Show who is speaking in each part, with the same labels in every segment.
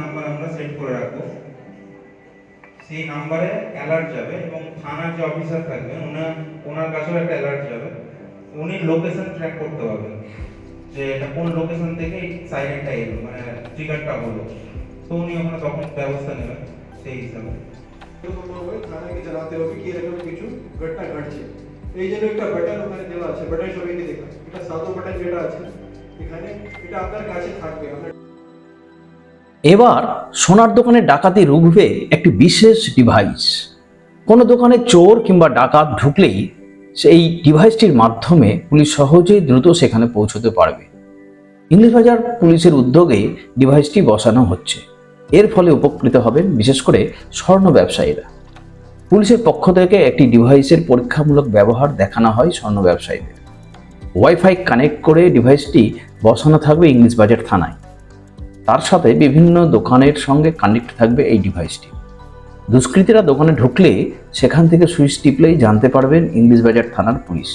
Speaker 1: Number আমরা set করে রাখব। সেই নাম্বারে অ্যালার্ট যাবে এবং থানার যে অফিসার থাকবে ওনার ওনার কাছেও একটা অ্যালার্ট যাবে। উনি লোকেশন ট্র্যাক করতে পারবেন যে এটা কোন লোকেশন থেকে সাইরেনটা এলো মানে ট্রিগারটা হলো। তো উনি ওখানে তখন ব্যবস্থা নেবেন সেই হিসাবে।
Speaker 2: থানাকে চালাতে হবে কি এরকম কিছু ঘটনা ঘটছে। এই জন্য একটা বাটন ওখানে দেওয়া আছে বাটন সবাইকে দেখা। এটা সাদো বাটন যেটা আছে, এখানে এটা আপনার কাছে থাকবে। আপনার
Speaker 3: এবার সোনার দোকানে ডাকাতি রুখবে একটি বিশেষ ডিভাইস কোনো দোকানে চোর কিংবা ডাকাত ঢুকলেই সেই ডিভাইসটির মাধ্যমে পুলিশ সহজেই দ্রুত সেখানে পৌঁছতে পারবে। ইংলিশ বাজার পুলিশের উদ্যোগে ডিভাইসটি বসানো হচ্ছে। এর ফলে উপকৃত হবেন বিশেষ করে স্বর্ণ ব্যবসায়ীরা। পুলিশের পক্ষ থেকে একটি ডিভাইসের পরীক্ষামূলক ব্যবহার দেখানো হয় স্বর্ণ ব্যবসায়ীদের। ওয়াইফাই কানেক্ট করে ডিভাইসটি বসানো থাকবে ইংলিশ বাজার থানায়। তার সাথে বিভিন্ন দোকানের সঙ্গে কানেক্ট থাকবে এই ডিভাইসটি দুষ্কৃতীরা দোকানে ঢুকলে সেখান থেকে সুইচ টিপলেই জানতে পারবেন ইংলিশ বাজার থানার পুলিশ।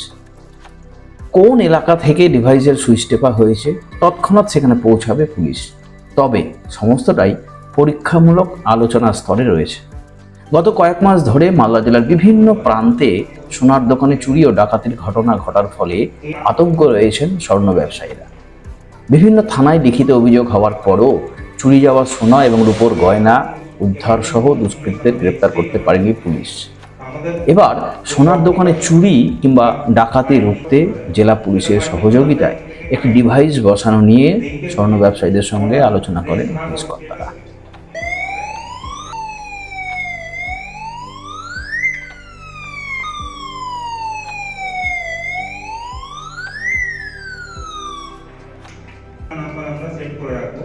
Speaker 3: কোন এলাকা থেকে ডিভাইসের সুইচ টেপা হয়েছে, তৎক্ষণাৎ সেখানে পৌঁছাবে পুলিশ। তবে সমস্তটাই পরীক্ষামূলক আলোচনা স্তরে রয়েছে। গত কয়েক মাস ধরে মালদা জেলার বিভিন্ন প্রান্তে সোনার দোকানে চুরি ও ডাকাতির ঘটনা ঘটার ফলে আতঙ্ক রয়েছেন স্বর্ণ ব্যবসায়ীরা। বিভিন্ন থানায় লিখিত অভিযোগ হওয়ার পরও চুরি যাওয়া সোনা এবং রূপোর গয়না উদ্ধার সহ দুষ্কৃতীদের গ্রেপ্তার করতে পারেনি পুলিশ। এবার সোনার দোকানে চুরি কিংবা ডাকাতি রুখতে জেলা পুলিশের সহযোগিতায় একটি ডিভাইস বসানো নিয়ে স্বর্ণ ব্যবসায়ীদের সঙ্গে আলোচনা করেন পুলিশ কর্তারা।
Speaker 1: করে রাখব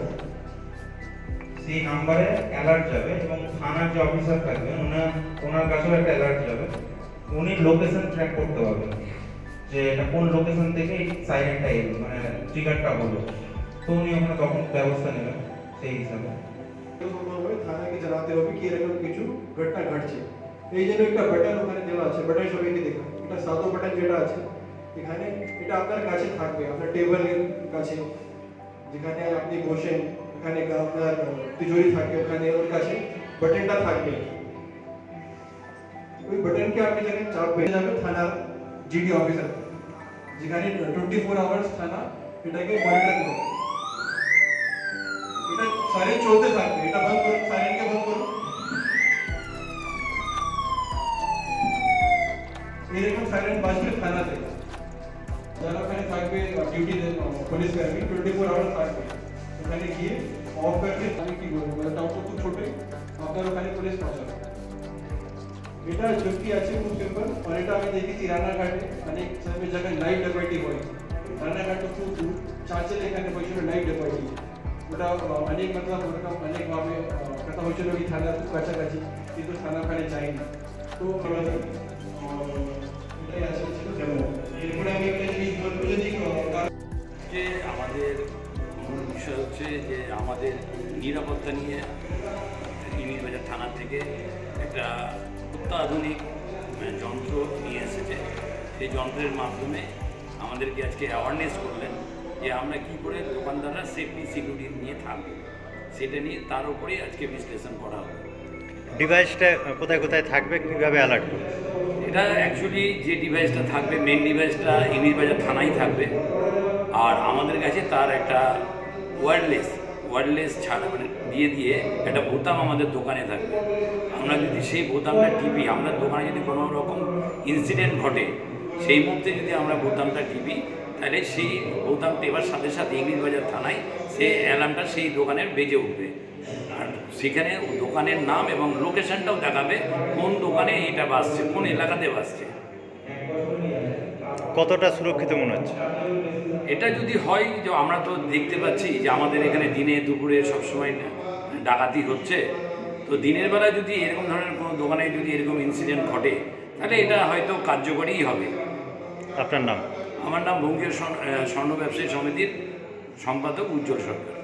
Speaker 1: সেই নাম্বারে অ্যালার্ট যাবে এবং থানার যে অফিসার থাকবে ওনার ওনার কাছেও একটা অ্যালার্ট যাবে। উনি লোকেশন ট্র্যাক করতে পারবেন যে এটা কোন লোকেশন থেকে সাইরেনটা এলো মানে ট্রিগারটা হলো। তো উনি ওখানে তখন ব্যবস্থা নেবেন সেই হিসাবে।
Speaker 2: এরকম হবে থানাকে জানাতে হবে কি এরকম কিছু ঘটনা ঘটছে। এই জন্য একটা বাটন ওখানে দেওয়া আছে বাটন সবাইকে দেখা এটা সাদো বাটন যেটা আছে, এখানে এটা আপনার কাছে থাকবে, আপনার টেবিলের কাছে যেখানে আপনি বসেন, ওখানে আপনার তিজোরি থাকে, ওখানে ওর কাছে বাটনটা থাকবে। ওই বাটনকে আপনি যখন চাপ পেয়ে যাবে থানার জিডি অফিসার যেখানে টোয়েন্টি ফোর আওয়ার্স থানা, এটাকে মনিটর করবে। এটা সাইরেন চলতে থাকবে, এটা বন্ধ করুন সাইরেনকে বন্ধ করুন। এরকম সাইরেন বাজবে থানাতে। যারা ওখানে থাকবে ডিউটি পুলিশ কর্মী টোয়েন্টি ফোর আওয়ার থাকবে ওখানে গিয়ে অফ করবে আমি কি বলবো মানে টাউন তো খুব ছোটই আপনার ওখানে পুলিশ পৌঁছাবে এটা যুক্তি আছে খুব সিম্পল আর এটা আমি দেখেছি রানাঘাটে অনেক সময় জায়গায় নাইট ডকাইটি হয় রানাঘাট তো খুব দূর চার্চের এখানে হয়েছিল নাইট ডকাইটি ওটা আহ, অনেক মতলব ওরকম অনেকভাবে আহ, কথা হয়েছিল কি থানার খুব কাছাকাছি কিন্তু থানা ওখানে যায়নি তো
Speaker 4: যে আমাদের মূল বিষয় হচ্ছে যে আমাদের নিরাপত্তা নিয়ে ইংলিশ বাজার থানা থেকে একটা অত্যাধুনিক আহ, যন্ত্র নিয়ে এসেছে। সেই যন্ত্রের মাধ্যমে আমাদেরকে আজকে অ্যাওয়ারনেস করলেন যে আমরা কি করে দোকানদাররা সেফটি সিকিউরিটি নিয়ে থাকব। সেটা নিয়ে তার উপরেই আজকে বিশ্লেষণ করা হবে
Speaker 5: ডিভাইসটা কোথায় কোথায় থাকবে কীভাবে অ্যালার্ট করবে?
Speaker 4: এটা অ্যাকচুয়ালি যে ডিভাইসটা থাকবে মেন ডিভাইসটা ইংলিশ বাজার থানায় থাকবে। আর আমাদের কাছে তার একটা ওয়্যারলেস ওয়্যারলেস ছাড়া মানে দিয়ে দিয়ে একটা বোতাম আমাদের দোকানে থাকবে। আমরা যদি সেই বোতামটা টিপি আমরা দোকানে যদি কোনো রকম ইনসিডেন্ট ঘটে, সেই মুহূর্তে যদি আমরা বোতামটা টিপি, তাহলে সেই বোতাম টেপার সাথে সাথে ইংলিশ বাজার থানায় সেই অ্যালার্মটা সেই দোকানের বেজে উঠবে। আর সেখানে দোকানের নাম এবং লোকেশনটাও দেখাবে, কোন দোকানে এটা বাসছে কোন এলাকাতে বাসছে
Speaker 5: কতটা সুরক্ষিত মনে হচ্ছে?
Speaker 4: এটা যদি হয় যে আমরা তো দেখতে পাচ্ছি যে আমাদের এখানে দিনে দুপুরে সবসময় ডাকাতি হচ্ছে তো দিনের বেলা যদি এরকম ধরনের কোনো দোকানে যদি এরকম ইনসিডেন্ট ঘটে তাহলে এটা হয়তো কার্যকরীই হবে।
Speaker 5: আপনার নাম?
Speaker 4: আমার নাম বঙ্গীয় স্বর্ণ- স্বর্ণ ব্যবসায়ী সমিতির সম্পাদক উজ্জ্বল সরকার।